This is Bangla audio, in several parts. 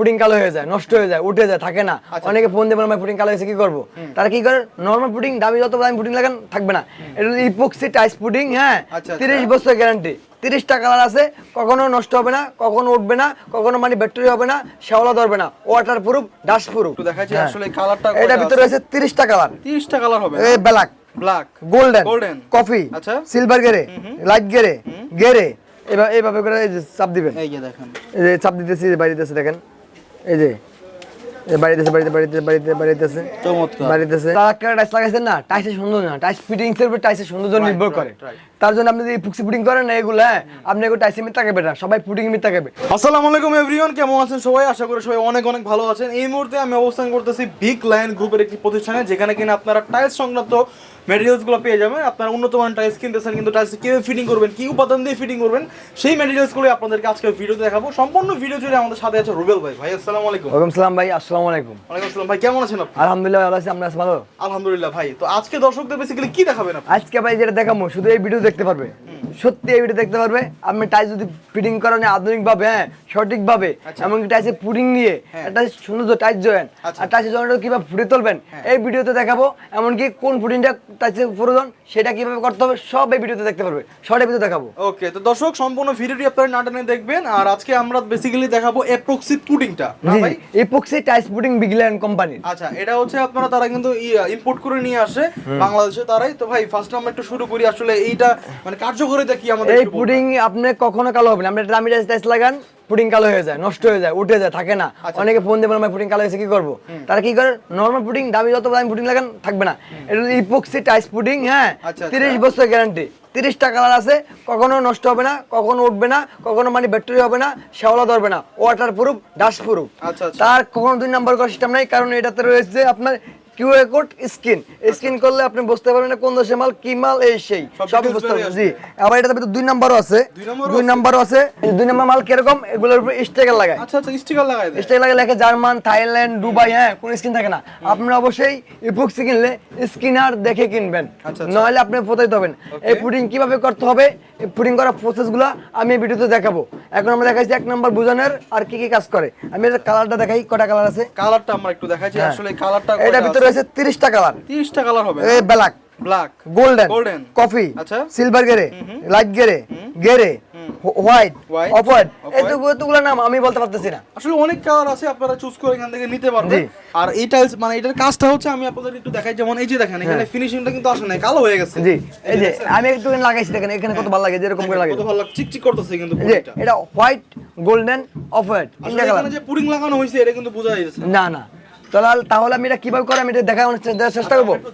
পুডিং কালো হয়ে যায় নষ্ট হয়ে যায় উঠে যায় থাকে না। অনেকে ফোন বলে "ভাই, পুডিং কালো হয়েছে কি করব? তারা কি করে? নর্মাল পুডিং দামি যত দামি পুডিং লাগান থাকবে না। এটা ইপক্সি টাইস পুডিং হ্যাঁ? আচ্ছা, তিরিশ বছর গ্যারান্টি তিরিশটা কালার আছে কখনো নষ্ট হবে না কখনো উঠবে না কখনো মানে ব্যাটারি হবে না শেওলা ধরবে না ওয়াটার প্রুফ ডাস্ট প্রুফ আসলে কালারটা এটা ভিতরে আছে? তিরিশটা কালার 30টা কালার হবে এই black black golden Golden। Coffee আচ্ছা। Silver grey light grey grey এভাবে এইভাবে করে চাপ দিবেন। এই যে দেখেন। এই যে চাপ দিতেছি বাইরে দিতেছে দেখেন। এই যে বাড়িতেছে বাড়িতে বাড়িতে বাড়িতে বাড়িতেছে চমৎকার। বাড়িতেছে তার টাইস লাগাইছেন না? টাইসের সৌন্দর্য না। টাইস ফিটিংস এর উপর টাইসের সৌন্দর্য নির্ভর করে. তার জন্য আপনি যদি ফুক্সি পুডিং করেন না এগুলো হ্যাঁ আপনি এগুলো টাইসে মিট তাকাবে না সবাই পুডিং মিট তাকাবে আসসালামু আলাইকুম এভরিওয়ান কেমন আছেন সবাই? আশা করি সবাই অনেক অনেক ভালো আছেন। এই মুহূর্তে আমি অবস্থান করতেছি বিগ লাইন গ্রুপের একটি প্রতিষ্ঠানে যেখানে কিনা আপনারা টাইলস সংক্রান্ত ম্যাটেরিয়ালসগুলো পেয়ে যাবেন। আপনারা উন্নত মানের টাইলস কিনতেছেন কিন্তু টাইলস কীভাবে ফিটিং করবেন কি উপাদান দিয়ে ফিটিং করবেন সেই ম্যাটেরিয়ালসগুলো আপনাদেরকে আজকে ভিডিওতে দেখাবো। সম্পূর্ণ ভিডিও জুড়ে আমাদের সাথে আছে রুবেল ভাই। ভাই আসসালামু আলাইকুম। ওয়ালাইকুম সালাম ভাই আসসালামু আলাইকুম। ওয়ালাইকুম আসসালাম। ভাই কেমন আছেন আপনি? আলহামদুলিল্লাহ ভালো আছি। আমরা ভালো? আলহামদুলিল্লাহ ভাই। তো আজকে দর্শকদের বেসিক্যালি কি দেখাবেন আপনি? আজকে ভাই যেটা দেখাবো শুধু এই ভিডিও দেখতে পারবে। সত্যি এই ভিডিও দেখতে পারবে। আপনি টাইস যদি ফিটিং করেন আধুনিক ভাবে হ্যাঁ সঠিক ভাবে আচ্ছা। এমনকি টাইসে পুডিং নিয়ে একটা সুন্দর টাইস জয়েন আচ্ছা। আর টাইসের জয়েন্টটা কীভাবে ফুটে তুলবেন এই ভিডিওতে দেখাবো। এমনকি কোন ফুটিংটা টাইসের প্রয়োজন সেটা কীভাবে করতে হবে সব এই ভিডিওতে দেখতে পারবে। শর্ট ভিডিও দেখাবো। ওকে তো দর্শক সম্পূর্ণ ভিডিওটি আপনারা না নাটানে দেখবেন। আর আজকে আমরা বেসিক্যালি দেখাবো এপ্রক্সি পুডিংটা না ভাই? এপক্সি টাইস পুডিং বিগল্যান্ড কোম্পানি আচ্ছা এটা হচ্ছে আপনারা তারা কিন্তু ইম্পোর্ট করে নিয়ে আসে বাংলাদেশে তারাই। তো ভাই ফার্স্ট আমরা একটু শুরু করি। আসলে এইটা মানে কার্যকারিতা কি আমাদের এই পুডিং আপনি কখনো কালো হবে না। আপনি ড্রামি টাইস টাইস লাগান পুডিং কালো হয়ে যায় নষ্ট হয়ে যায় উঠে যায় থাকে না। আচ্ছা। অনেকে ফোন দিয়ে বলে "ভাই, পুডিং কালো হয়েছে কি করব? তারা কি করে? নর্মাল পুডিং দামি যত দামি পুডিং লাগান থাকবে না। এটা ইপক্সি টাইস পুডিং হ্যাঁ? আচ্ছা, আচ্ছা। তিরিশ বছর গ্যারান্টি তিরিশটা কালার আছে কখনো নষ্ট হবে না কখনো উঠবে না কখনো মানে ব্যাটারি হবে না শেওলা ধরবে না। ওয়াটার প্রুফ ডাস্ট প্রুফ আচ্ছা, আচ্ছা। তার কখনো দুই নাম্বার করার সিস্টেম নাই কারণ এটাতে রয়েছে আপনার কিউআর কোড স্ক্রিন স্ক্রিন করলে আপনি বুঝতে পারবেন কোন দেশের মাল কি মাল এই সেই। সবই বুঝতে পারবেন। জি। আবার এটাতে ভিতরে দুই নাম্বারও আছে। দুই নাম্বারও আছে? দুই নাম্বার মাল কীরকম? এগুলোর উপর স্টিকার লাগায় আচ্ছা আচ্ছা স্টিকার লাগাই দেয় স্টিকার লাগায় লেখে জার্মান থাইল্যান্ড দুবাই হ্যাঁ কোনো স্ক্রিন থাকে না। আপনারা অবশ্যই ইপক্সি কিনলে স্ক্রিনার দেখে কিনবেন। আচ্ছা, আচ্ছা। আপনি প্রতারিত হবেন। এই পুডিং কীভাবে করতে হবে? এই পুডিং করার প্রসেসগুলো আমি ভিডিওতে দেখাবো। এখন আমরা দেখাইছি এক নাম্বার বুঝানোর আর কি কি কাজ করে। আমি কালারটা দেখাই কটা কালার আছে? কালারটা আমরা একটু দেখাচ্ছি। হ্যাঁ। আসলে কালারটা এটা ভিতরে আছে তিরিশটা কালার 30টা কালার হবে এই black. Black. Golden. Golden। Coffee. আচ্ছা। Silver grey. Light grey. Grey. White. Off white. এতগুলো নাম আমি বলতে পারতেছি না। আসলে অনেক কালার আছে আপনারা চুজ করে এখান থেকে নিতে পারবেন। আর এই টাইলস মানে এটার কাজটা হচ্ছে আমি আপনাদের একটু দেখাই। যেমন এই যে দেখেন এখানে ফিনিশিংটা কিন্তু আসে কালো হয়ে গেছে। হ্যাঁ। জি। এই যে আমি একটু লাগাইছি দেখেন এখানে কত ভালো লাগে যেরকম করে লাগে। কত ভালো লাগছে চিকচিক করতেছে কিন্তু এটা হোয়াইট গোল্ডেন অফ হোয়াইট এখানে যে পুডিং লাগানো হয়েছে এটা কিন্তু বোঝা যাচ্ছে না না। তাহলে তাহলে আমি এটা কীভাবে করে আমি এটা দেখানোর চেষ্টা করব। একটু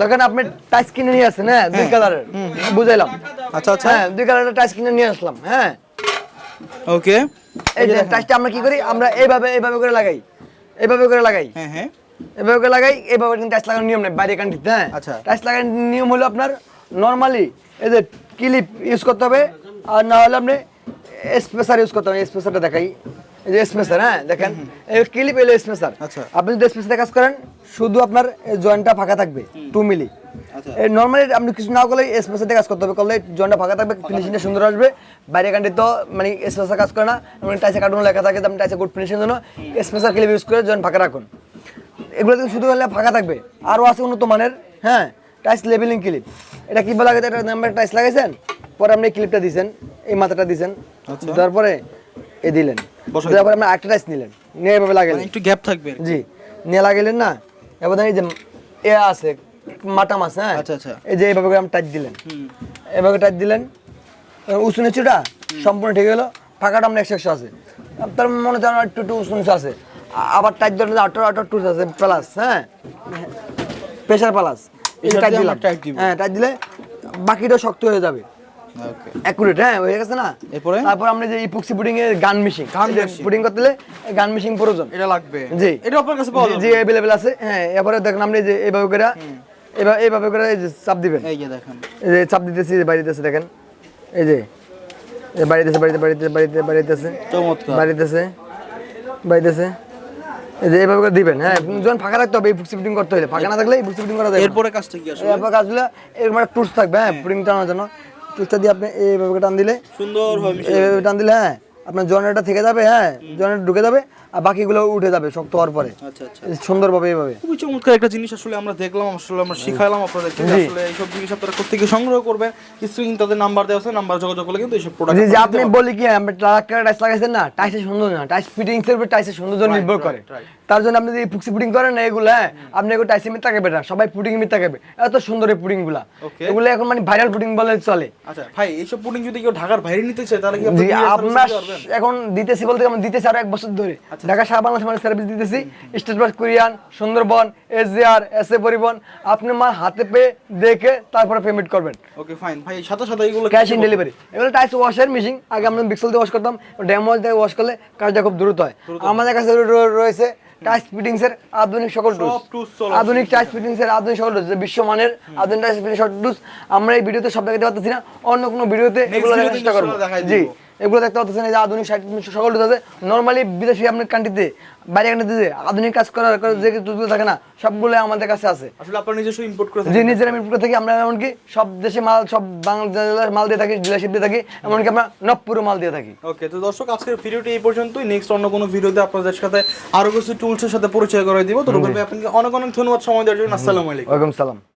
দেখেন আপনি টাচ কিনে নিয়ে আসছেন হ্যাঁ দুই কালারের। বুঝাইলাম। আচ্ছা আচ্ছা। হ্যাঁ দুই কালারের টাচ কিনে নিয়ে আসলাম হ্যাঁ। ওকে। এই যে টাচটা আমরা কি করি? আমরা এইভাবে এইভাবে করে লাগাই। এইভাবে করে লাগাই। হ্যাঁ হ্যাঁ। এভাবে করে লাগাই এভাবে কিন্তু টাচ লাগানোর নিয়ম নেই বাইরে কান্ট্রিতে হ্যাঁ। আচ্ছা। টাচ লাগানোর নিয়ম হলো আপনার নর্মালি এই যে ক্লিপ ইউজ করতে হবে আর না হলে আপনি স্পেসার ইউজ করতে হবে স্পেসারটা দেখাই। যে স্পেসার হ্যাঁ দেখেন এই ক্লিপ এলো স্পেসার আচ্ছা। আপনি যদি স্পেসারে কাজ করেন শুধু আপনার জয়েন্টটা ফাঁকা থাকবে টু মিলি আচ্ছা। এই নর্মালি আপনি কিছু না করলে কাজ করতে হবে করলে জয়েন্টটা ফাঁকা থাকবে ফিনিশিংটা সুন্দর আসবে। বাইরে কান্ট্রি তো মানে স্পেসার কাজ করে না মানে টাইসে কার্টুন লেখা থাকে আপনি টাইসে গুড ফিনিশিং জন্য স্পেসার ক্লিপ ইউজ করে জয়েন্ট ফাঁকা রাখুন। এগুলো শুধু হলে ফাঁকা থাকবে। আরও আছে উন্নত মানের হ্যাঁ টাইস লেভেলিং ক্লিপ এটা কি বলা গেছে? এটা নাম্বার টাইস লাগাইছেন? পরে আপনি ক্লিপটা দিয়েছেন এই মাথাটা আচ্ছা। তারপরে এ দিলেন। তারপরে আপনি একটা টাইস নিলেন। নিয়ে এভাবে লাগালেন মানে একটু গ্যাপ থাকবে জি। নিয়ে লাগাইলেন না? এবার এই যে এ আছে মাটা মাছ হ্যাঁ? আচ্ছা, আচ্ছা। এই যে আপনি টাইট দিলেন। এভাবে টাইট দিলেন। উসুনে চুটা সম্পূর্ণ ঠিক হলো। ফাঁকাটা আমরা একশো একশো আছে। তার মনে হয় একটু একটু উসুন আছে। আবার টাইট ধরলে আঠারো আঠারো টু আছে প্লাস হ্যাঁ? প্রেশার প্লাস দিলাম। আমরা। হ্যাঁ টাইট দিলে বাকিটা শক্ত হয়ে যাবে। অ্যাকুরেট হ্যাঁ হয়ে গেছে না? এরপরে? তারপর আমরা যে ইপক্সি পুডিং এর গান মেশিন গান। পুডিং করতে হলে গান মেশিন প্রয়োজন। এটা লাগবে। জি। এটা আপনার কাছে পাওয়া যাবে। জি অ্যাভেলেবেল আছে। হ্যাঁ এরপরে দেখেন আপনি যে এইভাবে করে এভাবে এইভাবে করে এই যে চাপ দিবেন। এই যে দেখেন। এই যে চাপ দিতেছি যে বাড়িতেছে দেখেন। এই যে এই বাড়িতেছে বাড়িতে বাড়িতে বাড়িতে বাড়িতেছে। চমৎকার। বাড়িতেছে বাড়িতেছে। এই যে এইভাবে করে দিবেন হ্যাঁ যখন ফাঁকা রাখতে হবে এই ফুক্সি ফিটিং করতে হলে। ফাঁকা না থাকলে এই ফুক্সি ফিটিং করা যায় এরপরে কাজটা কি আসলে? এরপর কাজগুলো এরকম একটা টুলস থাকবে হ্যাঁ পুডিং টানার জন্য। টুলসটা দিয়ে আপনি এইভাবে টান দিলে। সুন্দর হয় এইভাবে টান দিলে হ্যাঁ আপনার জয়েন্টটা থেকে যাবে হ্যাঁ জয়েন্ট ঢুকে যাবে আর বাকিগুলো উঠে যাবে শক্ত হওয়ার পরে। আচ্ছা আচ্ছা। সুন্দরভাবে এইভাবে। খুবই চমৎকার একটা জিনিস আসলে আমরা দেখলাম আসলে আমরা শিখাইলাম আপনাদেরকে আসলে এইসব জিনিস আপনারা কোথেকে সংগ্রহ করবেন? স্ক্রিন তাদের নাম্বার দেওয়া আছে নাম্বার যোগাযোগ করলে কিন্তু এইসব প্রোডাক্ট জি যে আপনি বলি কি আপনি ট্রাক টাইস লাগাইছেন না টাইসের সুন্দর না টাইস ফিটিংস এর উপর টাইসের সৌন্দর্য Right, নির্ভর করে. তার জন্য আপনি যদি ফুক্সি পুডিং করেন না এগুলো হ্যাঁ আপনি এগুলো টাইসে মিট তাকাবে না সবাই পুডিং মিট তাকাবে এত সুন্দর এই পুডিংগুলা। এগুলো এখন মানে ভাইরাল পুডিং বলে চলে। আচ্ছা ভাই এইসব পুডিং যদি কেউ ঢাকার বাইরে নিতে চায় তাহলে কি আপনার এখন দিতেছি বলতে আমরা দিতেছি আরও এক বছর ধরে। আচ্ছা। ঢাকা সারা বাংলাদেশ মানে সার্ভিস দিতেছি। স্টেট বাস কুরিয়ান সুন্দরবন এসজিআর এস এ পরিবহন আপনি মাল হাতে পেয়ে দেখে তারপরে পেমেন্ট করবেন। ওকে ফাইন ভাই সাথে সাথে এগুলো ক্যাশ ইন ডেলিভারি এগুলো টাইস ওয়াশের মেশিন আগে আমরা বিক্সেল দিয়ে ওয়াশ করতাম ড্যামোজ দিয়ে ওয়াশ করলে কাজটা খুব দ্রুত হয়। আমাদের কাছে রয়েছে টাইস ফিটিংস এর আধুনিক সকল টুলস আধুনিক টাচ ফিটিংস এর আধুনিক সকল টুলস বিশ্বমানের আধুনিক টাইস ফিটিংস সকল টুলস আমরা এই ভিডিওতে সব দেখাতে পারতেছি না। অন্য কোনো ভিডিওতে এগুলো দেখার চেষ্টা করব। জি। এগুলো দেখতে পাচ্ছেন এই যে আধুনিক সাইট সকল আছে। নর্মালি বিদেশি আপনার কান্ট্রিতে বাইরে কান্ট্রিতে আধুনিক কাজ করার যে টুলসগুলো থাকে না সবগুলো আমাদের কাছে আছে। আসলে আপনারা নিজস্ব ইম্পোর্ট করে যে নিজেরা মিরপুর থেকে আমরা এমনকি সব দেশে মাল সব বাংলাদেশের মাল দিয়ে থাকি ডিলারশিপ দিয়ে থাকি এমনকি আমরা নবপুরও মাল দিয়ে থাকি। ওকে তো দর্শক আজকের ভিডিওটি এই পর্যন্তই। নেক্সট অন্য কোনো ভিডিওতে আপনাদের সাথে আরও কিছু টুলসের সাথে পরিচয় করে দিব। তো রুবেল ভাই আপনাকে অনেক অনেক ধন্যবাদ সময় দেওয়ার জন্য। আসসালামু আলাইকুম। ওয়ালাইকুম সালাম।